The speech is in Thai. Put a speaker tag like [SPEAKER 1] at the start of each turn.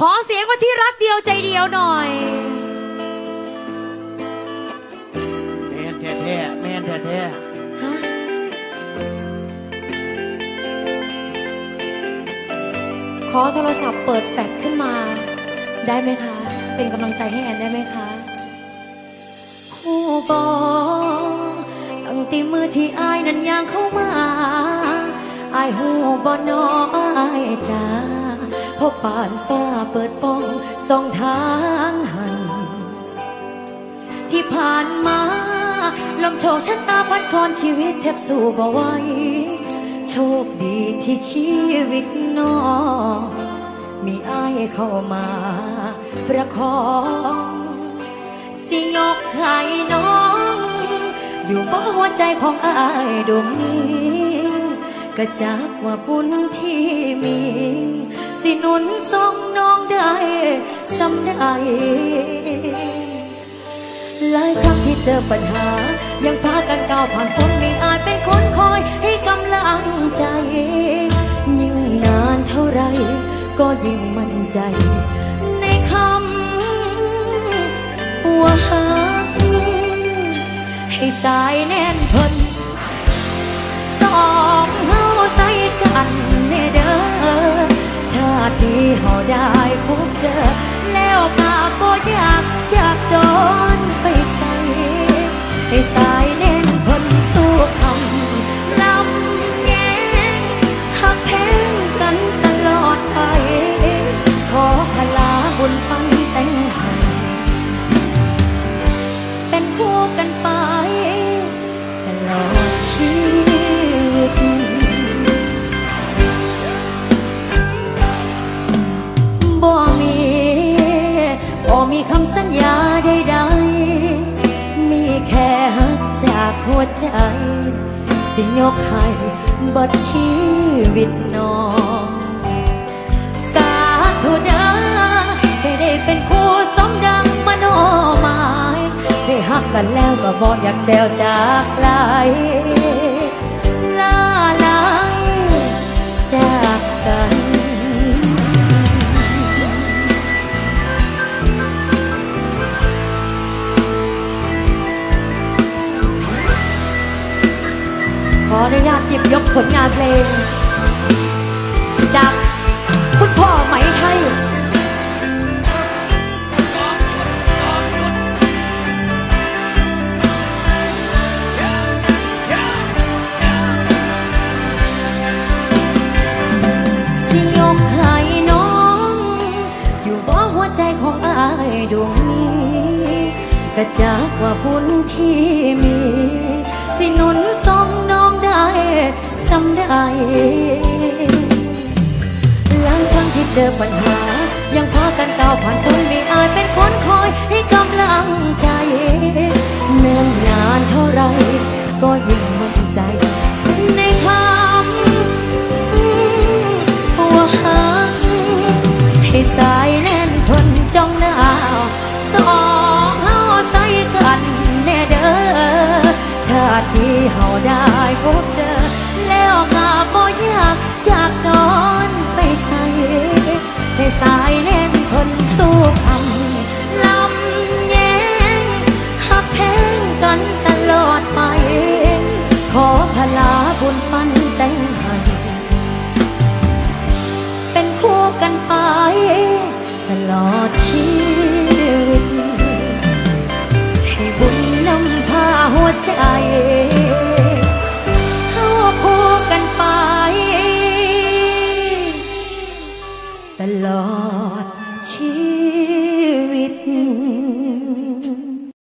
[SPEAKER 1] ขอเสียงว่าที่รักเดียวใจเดียวหน่อย
[SPEAKER 2] แมนแท้ๆแมนแท้
[SPEAKER 1] ฮะขอโทรศัพท์เปิดแฟลชขึ้นมา ได้ไหมคะ เป็นกำลังใจให้แอนได้ไหมคะคู่บอตั้งแตีมือที่อายนั้นย่างเข้ามาอายหูบอนออายจ้า พบป่านฟ้าเปิดป้องสองทางหัน ที่ผ่านมา ลมโชคชะตาพัดคลอนชีวิตแทบสู้บ่ไหวโชคดีที่ชีวิตน้องมีอายเข้ามา ประคอง สิยกให้น้อง อยู่บ่หัวใจของอายดวงนี้ก็จากว่าบุญที่มี สิหนุนส่งน้องได้สำได้หลายครั้งที่เจอปัญหา ยังพากันก้าวผ่านพ้นไม่อาจเป็นคนคอยให้กำลังใจ ยิ่งนานเท่าไร ก็ยิ่งมั่นใจ ในคำว่าหักให้สายแน่นเพิ่น ชาติที่เฮาได้พบเจอ แล้วก็บ่อยากจากจร มีคำสัญญาใดๆ มีแค่หักจากหัวใจ สิยกให้บทชีวิตน้อง สาธุเด้อให้ได้เป็นคู่สมดังมโนหมาย ได้หักกันแล้วก็บอกอยากแจวจากลายล ออนุญาตหยิบยกผลงานเพลง จากคุณพ่อไหมไทยสิยกให้น้อง อยู่บ่หัวใจของอายดวงนี้ก็จากว่าบุญที่มี สิหนุนส่นำได้หลังครั้งที่เจอปัญหา ยังพากันก้าวผ่านพ้นไม่อาจเป็นคนคอยให้กำลังใจเนื่อนนานเท่าไร